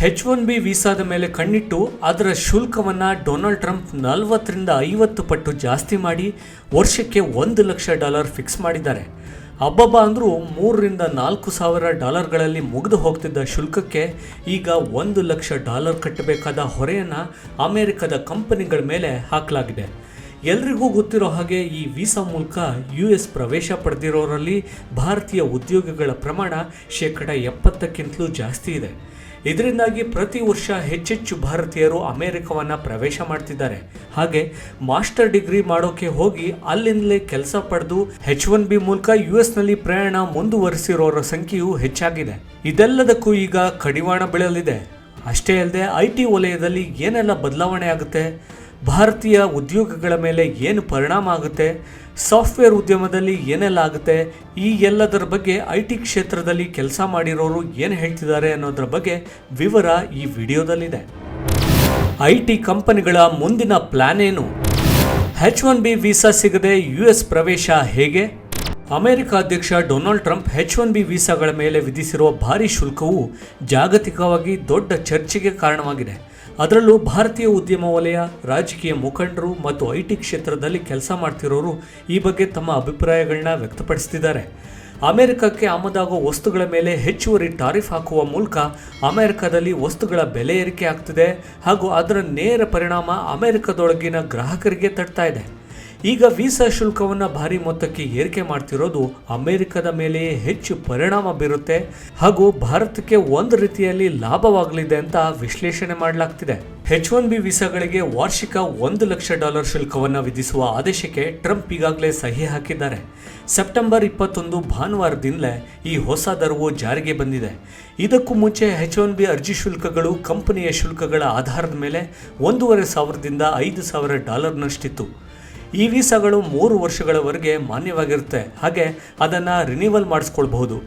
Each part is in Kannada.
ಹೆಚ್ ಒನ್ ಬಿ ವೀಸಾದ ಮೇಲೆ ಕಣ್ಣಿಟ್ಟು ಅದರ ಶುಲ್ಕವನ್ನ ಡೊನಾಲ್ಡ್ ಟ್ರಂಪ್ ನಲವತ್ತರಿಂದ ಐವತ್ತು ಪಟ್ಟು ಜಾಸ್ತಿ ಮಾಡಿ ವರ್ಷಕ್ಕೆ ಒಂದು ಲಕ್ಷ ಡಾಲರ್ ಫಿಕ್ಸ್ ಮಾಡಿದ್ದಾರೆ. ಅಬ್ಬಬ್ಬ ಅಂದರೂ ಮೂರರಿಂದ ನಾಲ್ಕು ಸಾವಿರ ಡಾಲರ್ಗಳಲ್ಲಿ ಮುಗಿದು ಹೋಗ್ತಿದ್ದ ಶುಲ್ಕಕ್ಕೆ ಈಗ ಒಂದು ಲಕ್ಷ ಡಾಲರ್ ಕಟ್ಟಬೇಕಾದ ಹೊರೆಯನ್ನು ಅಮೆರಿಕದ ಕಂಪನಿಗಳ ಮೇಲೆ ಹಾಕಲಾಗಿದೆ. ಎಲ್ರಿಗೂ ಗೊತ್ತಿರೋ ಹಾಗೆ ಈ ವೀಸಾ ಮೂಲಕ ಯು ಎಸ್ ಪ್ರವೇಶ ಪಡೆದಿರೋರಲ್ಲಿ ಭಾರತೀಯ ಉದ್ಯೋಗಿಗಳ ಪ್ರಮಾಣ ಶೇಕಡ ಎಪ್ಪತ್ತಕ್ಕಿಂತಲೂ ಜಾಸ್ತಿ ಇದೆ. ಇದರಿಂದಾಗಿ ಪ್ರತಿ ವರ್ಷ ಹೆಚ್ಚೆಚ್ಚು ಭಾರತೀಯರು ಅಮೆರಿಕವನ್ನು ಪ್ರವೇಶ ಮಾಡ್ತಿದ್ದಾರೆ. ಹಾಗೆ ಮಾಸ್ಟರ್ ಡಿಗ್ರಿ ಮಾಡೋಕೆ ಹೋಗಿ ಅಲ್ಲಿಂದಲೇ ಕೆಲಸ ಪಡೆದು ಹೆಚ್ ಒನ್ ಬಿ ಮೂಲಕ ಯು ಎಸ್ನಲ್ಲಿ ಪ್ರಯಾಣ ಮುಂದುವರಿಸಿರೋರ ಸಂಖ್ಯೆಯು ಹೆಚ್ಚಾಗಿದೆ. ಇದೆಲ್ಲದಕ್ಕೂ ಈಗ ಕಡಿವಾಣ ಬೀಳಲಿದೆ. ಅಷ್ಟೇ ಅಲ್ಲದೆ ಐ ಟಿ ವಲಯದಲ್ಲಿ ಏನೆಲ್ಲ ಬದಲಾವಣೆ ಆಗುತ್ತೆ? ಭಾರತೀಯ ಉದ್ಯೋಗಗಳ ಮೇಲೆ ಏನು ಪರಿಣಾಮ ಆಗುತ್ತೆ? ಸಾಫ್ಟ್ವೇರ್ ಉದ್ಯಮದಲ್ಲಿ ಏನೆಲ್ಲ ಆಗುತ್ತೆ? ಈ ಎಲ್ಲದರ ಬಗ್ಗೆ ಐ ಟಿ ಕ್ಷೇತ್ರದಲ್ಲಿ ಕೆಲಸ ಮಾಡಿರೋರು ಏನು ಹೇಳ್ತಿದ್ದಾರೆ ಅನ್ನೋದ್ರ ಬಗ್ಗೆ ವಿವರ ಈ ವಿಡಿಯೋದಲ್ಲಿದೆ. ಐ ಟಿ ಕಂಪನಿಗಳ ಮುಂದಿನ ಪ್ಲಾನ್ ಏನು? ಹೆಚ್ ಒನ್ ಬಿ ವೀಸಾ ಸಿಗದೆ ಯು ಎಸ್ ಪ್ರವೇಶ ಹೇಗೆ? ಅಮೆರಿಕ ಅಧ್ಯಕ್ಷ Donald Trump H one B ವೀಸಾಗಳ ಮೇಲೆ ವಿಧಿಸಿರುವ ಭಾರೀ ಶುಲ್ಕವು ಜಾಗತಿಕವಾಗಿ ದೊಡ್ಡ ಚರ್ಚೆಗೆ ಕಾರಣವಾಗಿದೆ. ಅದರಲ್ಲೂ ಭಾರತೀಯ ಉದ್ಯಮ ವಲಯ, ರಾಜಕೀಯ ಮುಖಂಡರು ಮತ್ತು ಐ ಟಿ ಕ್ಷೇತ್ರದಲ್ಲಿ ಕೆಲಸ ಮಾಡ್ತಿರೋರು ಈ ಬಗ್ಗೆ ತಮ್ಮ ಅಭಿಪ್ರಾಯಗಳನ್ನ ವ್ಯಕ್ತಪಡಿಸ್ತಿದ್ದಾರೆ. ಅಮೆರಿಕಕ್ಕೆ ಆಮದಾಗುವ ವಸ್ತುಗಳ ಮೇಲೆ ಹೆಚ್ಚುವರಿ ಟಾರಿಫ್ ಹಾಕುವ ಮೂಲಕ ಅಮೆರಿಕದಲ್ಲಿ ವಸ್ತುಗಳ ಬೆಲೆ ಏರಿಕೆ ಆಗ್ತಿದೆ ಹಾಗೂ ಅದರ ನೇರ ಪರಿಣಾಮ ಅಮೆರಿಕದೊಳಗಿನ ಗ್ರಾಹಕರಿಗೆ ತಡ್ತಾ ಇದೆ. ಈಗ ವೀಸಾ ಶುಲ್ಕವನ್ನು ಭಾರಿ ಮೊತ್ತಕ್ಕೆ ಏರಿಕೆ ಮಾಡ್ತಿರೋದು ಅಮೆರಿಕದ ಮೇಲೆಯೇ ಹೆಚ್ಚು ಪರಿಣಾಮ ಬೀರುತ್ತೆ ಹಾಗೂ ಭಾರತಕ್ಕೆ ಒಂದು ರೀತಿಯಲ್ಲಿ ಲಾಭವಾಗಲಿದೆ ಅಂತ ವಿಶ್ಲೇಷಣೆ ಮಾಡಲಾಗ್ತಿದೆ. ಹೆಚ್ ಒನ್ ಬಿ ವೀಸಾಗಳಿಗೆ ವಾರ್ಷಿಕ ಒಂದು ಲಕ್ಷ ಡಾಲರ್ ಶುಲ್ಕವನ್ನು ವಿಧಿಸುವ ಆದೇಶಕ್ಕೆ ಟ್ರಂಪ್ ಈಗಾಗಲೇ ಸಹಿ ಹಾಕಿದ್ದಾರೆ. ಸೆಪ್ಟೆಂಬರ್ ಇಪ್ಪತ್ತೊಂದು ಭಾನುವಾರದಿಂದಲೇ ಈ ಹೊಸ ದರವು ಜಾರಿಗೆ ಬಂದಿದೆ. ಇದಕ್ಕೂ ಮುಂಚೆ ಹೆಚ್ ಒನ್ ಬಿ ಅರ್ಜಿ ಶುಲ್ಕಗಳು ಕಂಪನಿಯ ಶುಲ್ಕಗಳ ಆಧಾರದ ಮೇಲೆ ಒಂದೂವರೆ ಸಾವಿರದಿಂದ ಐದು ಸಾವಿರ ಡಾಲರ್ನಷ್ಟಿತ್ತು. ಈ ವೀಸಾಗಳು ಮೂರು ವರ್ಷಗಳವರೆಗೆ ಮಾನ್ಯವಾಗಿರುತ್ತೆ. ಹಾಗೆ ಅದನ್ನು ರಿನಿವಲ್ ಮಾಡಿಸ್ಕೊಳ್ಬಹುದು.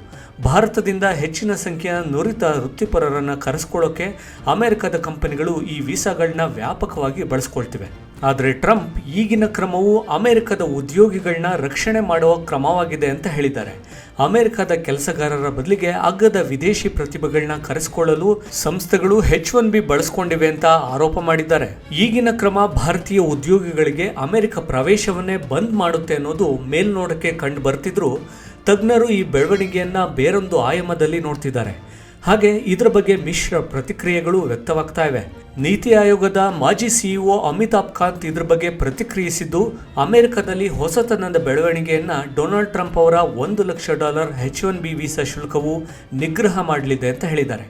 ಭಾರತದಿಂದ ಹೆಚ್ಚಿನ ಸಂಖ್ಯೆಯ ನುರಿತ ವೃತ್ತಿಪರರನ್ನು ಕರೆಸ್ಕೊಳ್ಳೋಕ್ಕೆ ಅಮೆರಿಕದ ಕಂಪನಿಗಳು ಈ ವೀಸಾಗಳನ್ನ ವ್ಯಾಪಕವಾಗಿ ಬಳಸ್ಕೊಳ್ತಿವೆ. ಆದರೆ ಟ್ರಂಪ್ ಈಗಿನ ಕ್ರಮವು ಅಮೆರಿಕದ ಉದ್ಯೋಗಿಗಳನ್ನ ರಕ್ಷಣೆ ಮಾಡುವ ಕ್ರಮವಾಗಿದೆ ಅಂತ ಹೇಳಿದ್ದಾರೆ. ಅಮೆರಿಕದ ಕೆಲಸಗಾರರ ಬದಲಿಗೆ ಅಗ್ಗದ ವಿದೇಶಿ ಪ್ರತಿಭೆಗಳನ್ನ ಕರೆಸಿಕೊಳ್ಳಲು ಸಂಸ್ಥೆಗಳು ಹೆಚ್ ಒನ್ ಬಿ ಬಳಸ್ಕೊಂಡಿವೆ ಅಂತ ಆರೋಪ ಮಾಡಿದ್ದಾರೆ. ಈಗಿನ ಕ್ರಮ ಭಾರತೀಯ ಉದ್ಯೋಗಿಗಳಿಗೆ ಅಮೆರಿಕ ಪ್ರವೇಶವನ್ನೇ ಬಂದ್ ಮಾಡುತ್ತೆ ಅನ್ನೋದು ಮೇಲ್ನೋಟಕ್ಕೆ ಕಂಡು ಬರ್ತಿದ್ರು. ತಜ್ಞರು ಈ ಬೆಳವಣಿಗೆಯನ್ನ ಬೇರೊಂದು ಆಯಾಮದಲ್ಲಿ ನೋಡ್ತಿದ್ದಾರೆ. ಹಾಗೆ ಇದರ ಬಗ್ಗೆ ಮಿಶ್ರ ಪ್ರತಿಕ್ರಿಯೆಗಳು ವ್ಯಕ್ತವಾಗ್ತಾ ಇವೆ. ನೀತಿ ಆಯೋಗದ ಮಾಜಿ ಸಿಇಒ ಅಮಿತಾಬ್ ಕಾಂತ್ ಇದ್ರ ಬಗ್ಗೆ ಪ್ರತಿಕ್ರಿಯಿಸಿದ್ದು, ಅಮೆರಿಕದಲ್ಲಿ ಹೊಸತನದ ಬೆಳವಣಿಗೆಯನ್ನ ಡೊನಾಲ್ಡ್ ಟ್ರಂಪ್ ಅವರ ಒಂದು lakh dollar H one B visa ಶುಲ್ಕವು ನಿಗ್ರಹ ಮಾಡಲಿದೆ ಅಂತ ಹೇಳಿದ್ದಾರೆ.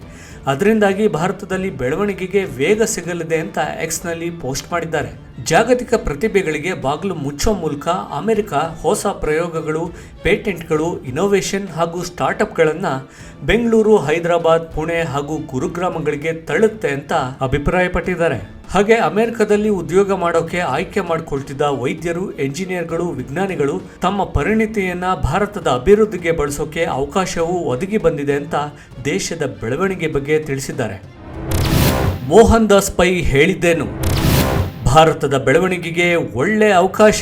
ಅದರಿಂದಾಗಿ ಭಾರತದಲ್ಲಿ ಬೆಳವಣಿಗೆಗೆ ವೇಗ ಸಿಗಲಿದೆ ಅಂತ ಎಕ್ಸ್ನಲ್ಲಿ ಪೋಸ್ಟ್ ಮಾಡಿದ್ದಾರೆ. ಜಾಗತಿಕ ಪ್ರತಿಭೆಗಳಿಗೆ ಬಾಗಿಲು ಮುಚ್ಚೋ ಮೂಲಕ ಅಮೆರಿಕ ಹೊಸ ಪ್ರಯೋಗಗಳು, ಪೇಟೆಂಟ್ಗಳು ಇನೋವೇಷನ್ ಹಾಗೂ ಸ್ಟಾರ್ಟಪ್ಗಳನ್ನು ಬೆಂಗಳೂರು, ಹೈದರಾಬಾದ್, ಪುಣೆ ಹಾಗೂ ಗುರುಗ್ರಾಮಗಳಿಗೆ ತಳ್ಳುತ್ತೆ ಅಂತ ಅಭಿಪ್ರಾಯಪಟ್ಟಿದ್ದಾರೆ. ಹಾಗೆ ಅಮೆರಿಕದಲ್ಲಿ ಉದ್ಯೋಗ ಮಾಡೋಕೆ ಆಯ್ಕೆ ಮಾಡಿಕೊಳ್ತಿದ್ದ ವೈದ್ಯರು ಎಂಜಿನಿಯರ್ಗಳು ವಿಜ್ಞಾನಿಗಳು ತಮ್ಮ ಪರಿಣಿತಿಯನ್ನ ಭಾರತದ ಅಭಿವೃದ್ಧಿಗೆ ಬಳಸೋಕೆ ಅವಕಾಶವು ಒದಗಿ ಬಂದಿದೆ ಅಂತ ದೇಶದ ಬೆಳವಣಿಗೆ ಬಗ್ಗೆ ತಿಳಿಸಿದ್ದಾರೆ. ಮೋಹನ್ ದಾಸ್ ಪೈ ಹೇಳಿದ್ದೇನು? ಭಾರತದ ಬೆಳವಣಿಗೆಗೆ ಒಳ್ಳೆ ಅವಕಾಶ.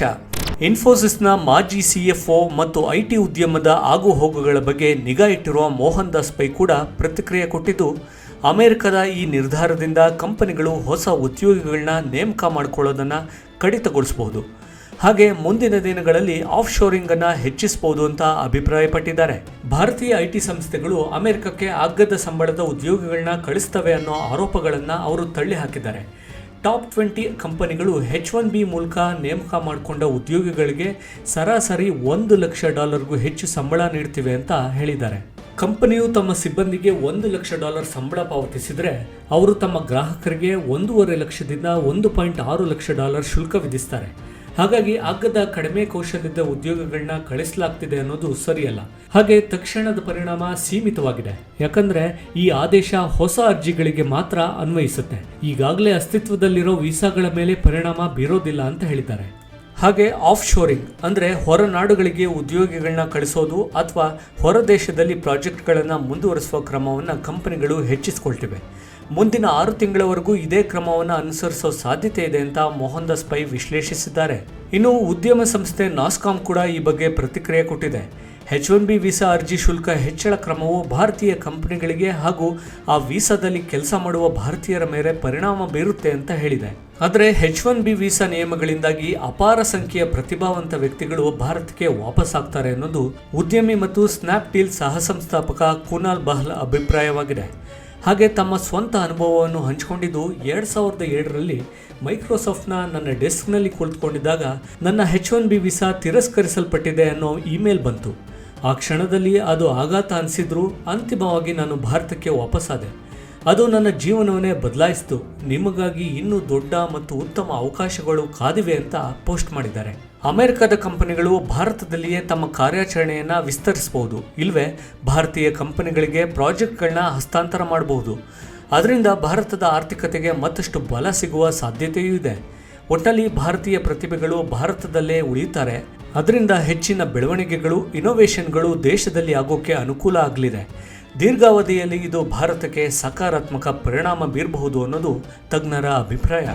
ಇನ್ಫೋಸಿಸ್ನ ಮಾಜಿ ಸಿಎಫ್ಒ ಮತ್ತು ಐಟಿ ಉದ್ಯಮದ ಆಗುಹೋಗುಗಳ ಬಗ್ಗೆ ನಿಗಾ ಇಟ್ಟಿರುವ ಮೋಹನ್ ದಾಸ್ ಪೈ ಕೂಡ ಪ್ರತಿಕ್ರಿಯೆ ಕೊಟ್ಟಿದ್ದು, ಅಮೆರಿಕದ ಈ ನಿರ್ಧಾರದಿಂದ ಕಂಪನಿಗಳು ಹೊಸ ಉದ್ಯೋಗಿಗಳನ್ನ ನೇಮಕ ಮಾಡಿಕೊಳ್ಳೋದನ್ನು ಕಡಿತಗೊಳಿಸಬಹುದು. ಹಾಗೆ ಮುಂದಿನ ದಿನಗಳಲ್ಲಿ ಆಫ್ ಶೋರಿಂಗ್ ಅನ್ನ ಹೆಚ್ಚಿಸಬಹುದು ಅಂತ ಅಭಿಪ್ರಾಯಪಟ್ಟಿದ್ದಾರೆ. ಭಾರತೀಯ ಐಟಿ ಸಂಸ್ಥೆಗಳು ಅಮೆರಿಕಕ್ಕೆ ಅಗ್ಗದ ಸಂಬಳದ ಉದ್ಯೋಗಿಗಳನ್ನ ಕಳಿಸ್ತವೆ ಅನ್ನೋ ಆರೋಪಗಳನ್ನು ಅವರು ತಳ್ಳಿ ಹಾಕಿದ್ದಾರೆ ಟಾಪ್ ಟ್ವೆಂಟಿ ಕಂಪನಿಗಳು ಹೆಚ್ ಒನ್ ಬಿ ಮೂಲಕ ನೇಮಕ ಮಾಡಿಕೊಂಡ ಉದ್ಯೋಗಿಗಳಿಗೆ ಸರಾಸರಿ ಒಂದು ಲಕ್ಷ ಡಾಲರ್ಗೂ ಹೆಚ್ಚು ಸಂಬಳ ನೀಡ್ತಿವೆ ಅಂತ ಹೇಳಿದ್ದಾರೆ. ಕಂಪನಿಯು ತಮ್ಮ ಸಿಬ್ಬಂದಿಗೆ ಒಂದು ಲಕ್ಷ ಡಾಲರ್ ಸಂಬಳ ಪಾವತಿಸಿದರೆ ಅವರು ತಮ್ಮ ಗ್ರಾಹಕರಿಗೆ ಒಂದೂವರೆ ಲಕ್ಷದಿಂದ ಒಂದು ಪಾಯಿಂಟ್ ಆರು ಲಕ್ಷ ಡಾಲರ್ ಶುಲ್ಕ ವಿಧಿಸ್ತಾರೆ. ಹಾಗಾಗಿ ಅಗ್ಗದ ಕಡಿಮೆ ಕೌಶಲ್ಯದ ಉದ್ಯೋಗಗಳನ್ನ ಕಳಿಸಲಾಗ್ತಿದೆ ಅನ್ನೋದು ಸರಿಯಲ್ಲ. ಹಾಗೆ ತಕ್ಷಣದ ಪರಿಣಾಮ ಸೀಮಿತವಾಗಿದೆ. ಯಾಕಂದ್ರೆ ಈ ಆದೇಶ ಹೊಸ ಅರ್ಜಿಗಳಿಗೆ ಮಾತ್ರ ಅನ್ವಯಿಸುತ್ತೆ. ಈಗಾಗಲೇ ಅಸ್ತಿತ್ವದಲ್ಲಿರೋ ವೀಸಾಗಳ ಮೇಲೆ ಪರಿಣಾಮ ಬೀರೋದಿಲ್ಲ ಅಂತ ಹೇಳಿದ್ದಾರೆ. ಹಾಗೆ ಆಫ್ ಶೋರಿಂಗ್ ಅಂದರೆ ಹೊರನಾಡುಗಳಿಗೆ ಉದ್ಯೋಗಿಗಳನ್ನ ಕಳಿಸೋದು ಅಥವಾ ಹೊರ ದೇಶದಲ್ಲಿ ಪ್ರಾಜೆಕ್ಟ್ಗಳನ್ನು ಮುಂದುವರಿಸುವ ಕ್ರಮವನ್ನು ಕಂಪನಿಗಳು ಹೆಚ್ಚಿಸಿಕೊಳ್ತಿವೆ. ಮುಂದಿನ ಆರು ತಿಂಗಳವರೆಗೂ ಇದೇ ಕ್ರಮವನ್ನು ಅನುಸರಿಸೋ ಸಾಧ್ಯತೆ ಇದೆ ಅಂತ ಮೋಹನ್ ದಾಸ್ ಪೈ ವಿಶ್ಲೇಷಿಸಿದ್ದಾರೆ. ಇನ್ನು ಉದ್ಯಮ ಸಂಸ್ಥೆ ನಾಸ್ಕಾಂ ಕೂಡ ಈ ಬಗ್ಗೆ ಪ್ರತಿಕ್ರಿಯೆ ಕೊಟ್ಟಿದೆ. ಹೆಚ್ ಒನ್ ಬಿ ವೀಸಾ ಅರ್ಜಿ ಶುಲ್ಕ ಹೆಚ್ಚಳ ಕ್ರಮವು ಭಾರತೀಯ ಕಂಪನಿಗಳಿಗೆ ಹಾಗೂ ಆ ವೀಸಾದಲ್ಲಿ ಕೆಲಸ ಮಾಡುವ ಭಾರತೀಯರ ಮೇಲೆ ಪರಿಣಾಮ ಬೀರುತ್ತೆ ಅಂತ ಹೇಳಿದೆ. ಆದರೆ ಹೆಚ್ ಒನ್ ಬಿ ವೀಸಾ ನಿಯಮಗಳಿಂದಾಗಿ ಅಪಾರ ಸಂಖ್ಯೆಯ ಪ್ರತಿಭಾವಂತ ವ್ಯಕ್ತಿಗಳು ಭಾರತಕ್ಕೆ ವಾಪಸ್ ಆಗ್ತಾರೆ ಅನ್ನೋದು ಉದ್ಯಮಿ ಮತ್ತು ಸ್ನ್ಯಾಪ್ಡೀಲ್ ಸಹ ಸಂಸ್ಥಾಪಕ ಕುನಾಲ್ ಬಹಲ್ ಅಭಿಪ್ರಾಯವಾಗಿದೆ. ಹಾಗೆ ತಮ್ಮ ಸ್ವಂತ ಅನುಭವವನ್ನು ಹಂಚಿಕೊಂಡಿದ್ದು ಎರಡು ಸಾವಿರದ ಏಳರಲ್ಲಿ ಮೈಕ್ರೋಸಾಫ್ಟ್ನ ನನ್ನ ಡೆಸ್ಕ್ನಲ್ಲಿ ಕುಳಿತುಕೊಂಡಿದ್ದಾಗ ನನ್ನ ಹೆಚ್ ಒನ್ ಬಿ ವಿಸಾ ತಿರಸ್ಕರಿಸಲ್ಪಟ್ಟಿದೆ ಅನ್ನೋ ಇಮೇಲ್ ಬಂತು. ಆ ಕ್ಷಣದಲ್ಲಿ ಅದು ಆಘಾತ ಅನಿಸಿದ್ರು ಅಂತಿಮವಾಗಿ ನಾನು ಭಾರತಕ್ಕೆ ವಾಪಸ್ಸಾದೆ. ಅದು ನನ್ನ ಜೀವನವನ್ನೇ ಬದಲಾಯಿಸಿತು. ನಿಮಗಾಗಿ ಇನ್ನೂ ದೊಡ್ಡ ಮತ್ತು ಉತ್ತಮ ಅವಕಾಶಗಳು ಕಾದಿವೆ ಅಂತ ಪೋಸ್ಟ್ ಮಾಡಿದ್ದಾರೆ. ಅಮೆರಿಕದ ಕಂಪನಿಗಳು ಭಾರತದಲ್ಲಿಯೇ ತಮ್ಮ ಕಾರ್ಯಾಚರಣೆಯನ್ನು ವಿಸ್ತರಿಸಬಹುದು. ಇಲ್ವೇ, ಭಾರತೀಯ ಕಂಪನಿಗಳಿಗೆ ಪ್ರಾಜೆಕ್ಟ್ಗಳನ್ನ ಹಸ್ತಾಂತರ ಮಾಡಬಹುದು. ಅದರಿಂದ ಭಾರತದ ಆರ್ಥಿಕತೆಗೆ ಮತ್ತಷ್ಟು ಬಲ ಸಿಗುವ ಸಾಧ್ಯತೆಯೂ ಇದೆ. ಒಟ್ಟಲ್ಲಿ ಭಾರತೀಯ ಪ್ರತಿಭೆಗಳು ಭಾರತದಲ್ಲೇ ಉಳಿಯುತ್ತಾರೆ. ಅದರಿಂದ ಹೆಚ್ಚಿನ ಬೆಳವಣಿಗೆಗಳು ಇನೋವೇಷನ್ಗಳು ದೇಶದಲ್ಲಿ ಆಗೋಕ್ಕೆ ಅನುಕೂಲ ಆಗಲಿದೆ. ದೀರ್ಘಾವಧಿಯಲ್ಲಿ ಇದು ಭಾರತಕ್ಕೆ ಸಕಾರಾತ್ಮಕ ಪರಿಣಾಮ ಬೀರಬಹುದು ಅನ್ನೋದು ತಜ್ಞರ ಅಭಿಪ್ರಾಯ.